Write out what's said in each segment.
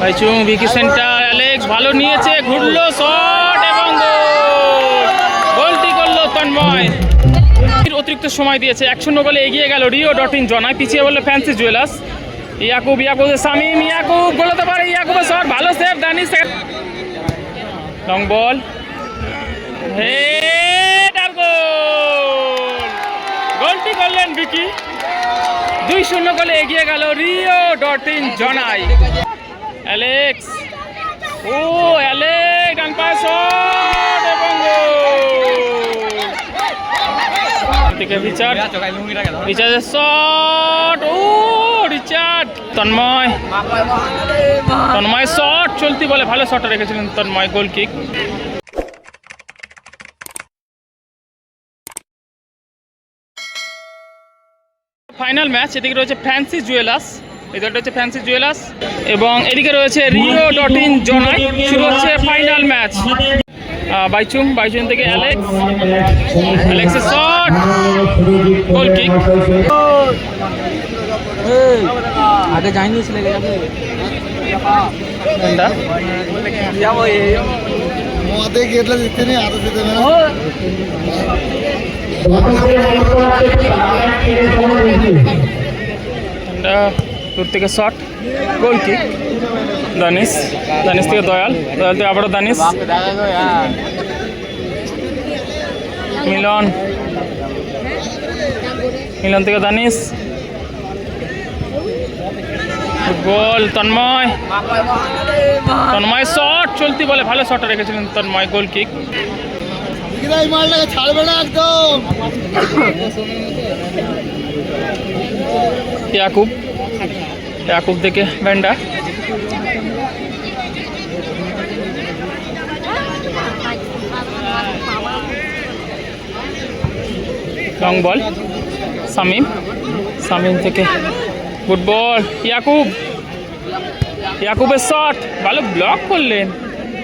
বাইচুং Vicky centre, Alex ভালো নিয়েছে, ঘুরলো, shot এবং গোল। গোলটি করল তন্ময়। অতিরিক্ত সময় দিয়েছে, এক শূন্য এগিয়ে গেল রিও ডট ইন জনায়। পিছিয়ে বলল ফ্যান্সি জুয়েলার্স। ইয়াকুব ইয়াকুব সামিম ইয়াকুব গোলাতে পারে, ইয়াকুবের শট, ভালো save Danish long ball. Header goal. গোলটি করলেন ভিকি দুই শূন্য গোলে এগিয়ে গেল Rio dot in Janai. Alex. O, Alex ডান শট শট। ও তন্ময়। তন্ময় শট, চলতি বলে ভালো শটটা রেখেছিলেন Tanmoy, goal kick. Final match এদিকে রয়েছে ফ্যান্সি জুয়েলার্স এই দলটা হচ্ছে ফ্যান্সি জুয়েলার্স এবং এদিকে রয়েছে রিও ডট ইন জনাই শুরু হচ্ছে ফাইনাল ম্যাচ। বাইচুং বাইচুং থেকে অ্যালেক্স অ্যালেক্সের শট গোল কিক। আগে যাইনি যাবে? দিতে নেই আধে দিতে না দূর থেকে shot. Goal kick Danish. Danish থেকে দয়াল। দয়াল থেকে আবারও দানিশ। মিলন। মিলন থেকে দানিশ। ফুটবল তন্ময়। তন্ময় শট চলতি বলে ভালো শটটা রেখেছিলেন তন্ময় গোল কিক মালটাকে ছাড়বে না একদম। ইয়াকুব ইয়াকুব থেকে ভেন্ডা লং বল সামিম। সামিম থেকে ফুটবল ইয়াকুব। ইয়াকুবের শট। ভালো ব্লক করলেন।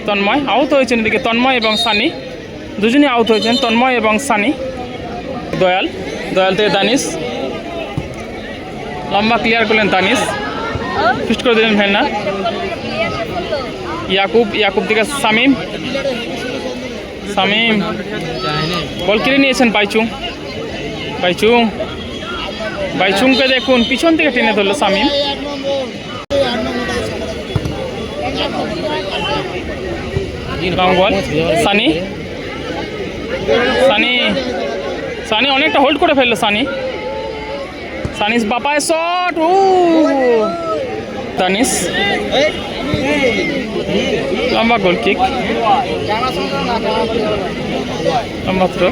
তন্ময় আউট হয়েছেন এদিকে। তন্ময় এবং সানি। দুজনই আউট হয়েছেন। তন্ময় এবং সানি। দয়াল। দয়াল থেকে দানিশ। লম্বা ক্লিয়ার করলেন তানিস ফিস্ট করে দিলেন ভেন্না। ইয়াকুব ইয়াকুব থেকে সামিম। সামিম। বল কিনে নিয়েছেন বাইচুং। বাইচুং। বাইচুংকে দেখুন, পিছন থেকে টেনে ধরলো সামিম। লং সানি? সানি? সানি, অনেকটা হোল্ড করে ফেলল সানি। সানিস, বাপায় শট ও তানিস লম্বা গোল কিক লম্বা থ্রো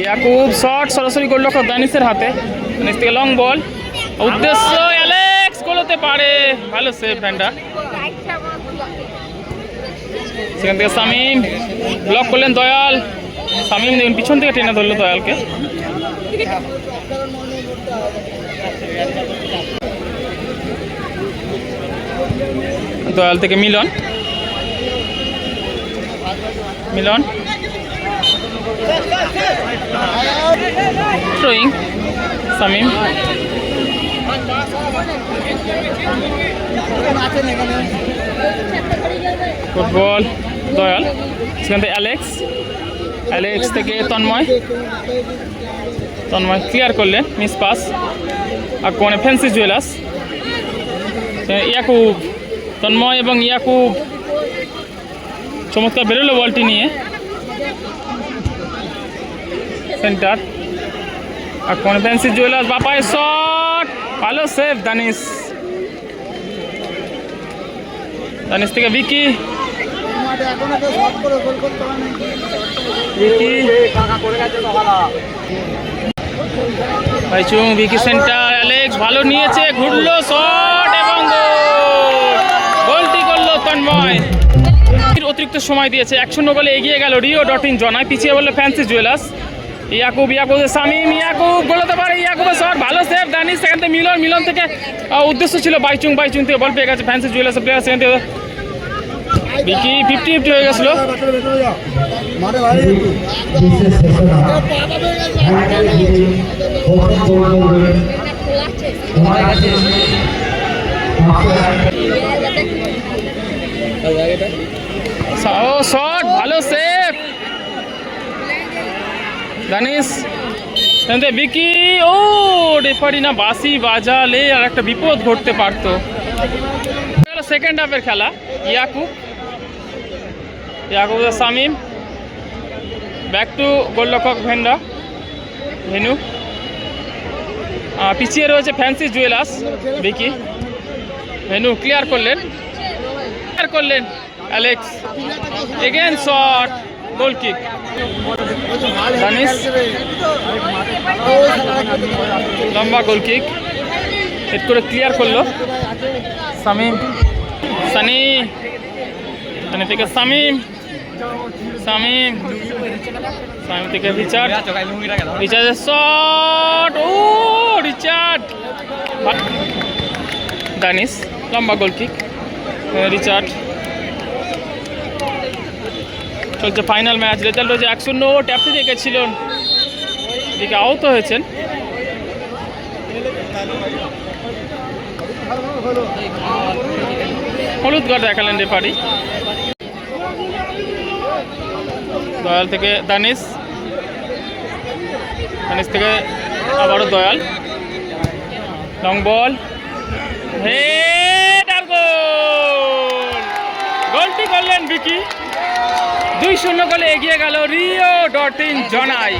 ইয়াকুব শট সরাসরি গোল লক্ষ্য, দানিসের হাতে। দানিস থেকে লং বল উদ্দেশ্য হতে পারে। ভালো সেভ ফ্যানটা সেখান থেকে সামিম। ব্লক করলেন দয়াল। সামিম দেখুন, পিছন থেকে টেনে ধরলো দয়ালকে। দয়াল থেকে মিলন। মিলন। থ্রোয়িং সামিম। ফুটবল, দয়াল। সেখান থেকে অ্যালেক্স। অ্যালেক্স থেকে তন্ময়। তন্ময় ক্লিয়ার করলেন মিস পাস আর কোনে ফ্যান্সি জুয়েলার্স ইয়াকুব, তন্ময় এবং ইয়াকুব। চমৎকার বেরোলো বলটি নিয়ে। সেন্টার। আর কোনে ফ্যান্সি জুয়েলার্স বাপায় শট ভালো সেফ দানিশ। দানিশ থেকে ভিকি। ভাইচুং ভিকি। সেন্টার অ্যালেক্স ভালো নিয়েছে ঘুরলো শট এবং গোলটি করল তন্ময়। অতিরিক্ত সময় দিয়েছে এক শূন্য গোলে এগিয়ে গেল রিও ডট ইন জনায়। পিছিয়ে বলল ফ্যান্সি জুয়েলার্স। ইয়াকুব ইয়াকুব সামিম, ইয়াকুব গোলাতে পারে ইয়াকুবের শট ভালো সেভ দানিশ, সেখান থেকে মিলন মিলন থেকে উদ্দেশ্য ছিল বাইচুং বাইচুং থেকে বল পেয়ে গেছে ফ্যান্সি জুয়েলার্স প্লেয়ার সেখান থেকে ভিকি ফিফটি ফিফটি হয়ে গেছিল। ও ভালো সেভ জানিস বিকি, ও, রেফারি না বাসি বাজালে আর একটা বিপদ ঘটতে পারতো। সেকেন্ড হাফের খেলা, ইয়াকুব। ইয়াকুব সামিম। ব্যাক টু গোলরক্ষক ভেন্ডা, ভেনু। পিছিয়ে রয়েছে Fancy Jewellers, Vicky. Venu clear করলেন। ক্লিয়ার করলেন, Alex. Again shot goal kick লম্বা গোল কিক হেড করে ক্লিয়ার করল। সামিম। সানি। সানি থেকে সামিম। সামিম। সামিম থেকে রিচার্ড। রিচার্ডের শট ও রিচার্ড। দানিশ লম্বা গোল কিক রিচার্ড। চলছে ফাইনাল ম্যাচ রেজাল্ট হয়েছে এক শূন্য। ট্যাপটি দেখেছিলেন এদিকে আহত হয়েছেন। হলুদ কার্ড দেখালেন রেফারি দয়াল থেকে দানিশ। দানিশ থেকে আবারও দয়াল। Long ball goal. গোলটি করলেন বিকি দুই শূন্য গোলে এগিয়ে গেল রিও ডটিন জনাই।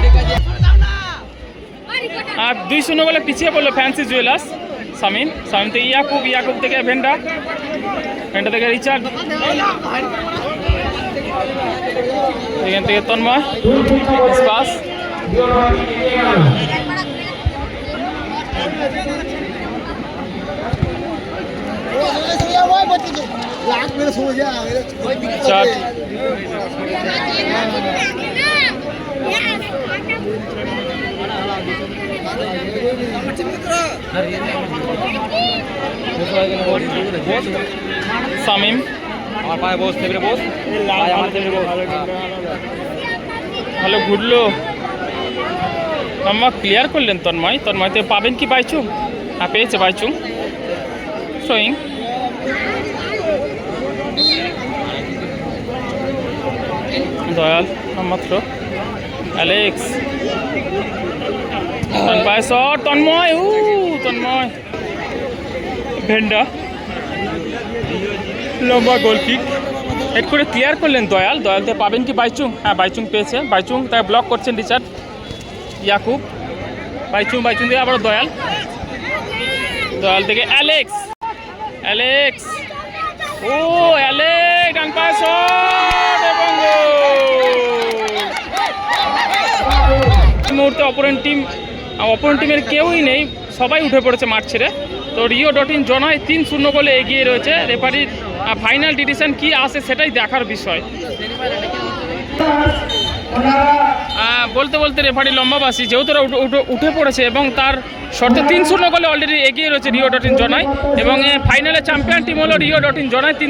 আর দুই শূন্য গোলে পিছিয়ে পড়ল ফ্যান্সি জুয়েলার্স। সামিন সামিন থেকে ইয়াকুব ইয়াকুব থেকে ভেন্ডা। ভেন্ডা থেকে রিচার্ড। এখান থেকে তন্ময় পাস চার। সামিম আমার পায়ে বস টেবিলে বস পায়ে আমার টেবিলে বস ভালো ঘুরলো আমার ক্লিয়ার করলেন তন্ময়। তন্ময়তে পাবেন কি বাইচুং? হ্যাঁ পেয়েছে Baichung. Showing Dayal Alex. Shot Tanmoy উ তন্ময়। ভেন্ডা। লম্বা গোল কিক হেড করে ক্লিয়ার করলেন দয়াল। দয়ালতে পাবেন কি বাইচুং? হ্যাঁ বাইচুং পেয়েছে। বাইচুং তাই ব্লক করছেন রিচার্ড ইয়াকুব। বাইচুং বাইচুং থেকে আবার দয়াল। দয়াল থেকে অ্যালেক্স। অ্যালেক্স। ও, অ্যালেক্স, ডান পায়ে শট এবং গোল। এই মুহূর্তে অপরেন্ট টিম অপরেন্ট টিমের কেউই নেই, সবাই উঠে পড়েছে মাঠ ছেড়ে। তো রিও ডট ইন জনায় তিন শূন্য গোলে এগিয়ে রয়েছে রেফারির ফাইনাল ডিসিশন কি আসে সেটাই দেখার বিষয়। বলতে বলতে রেফারি লম্বাবাসী, যেহেতু উঠে পড়েছে এবং তার শর্তে তিন শূন্য গোলে অলরেডি এগিয়ে রয়েছে রিও ডট ইন জনায় এবং ফাইনালে চ্যাম্পিয়ন টিম হলো রিও ডট ইন জনায়, তিন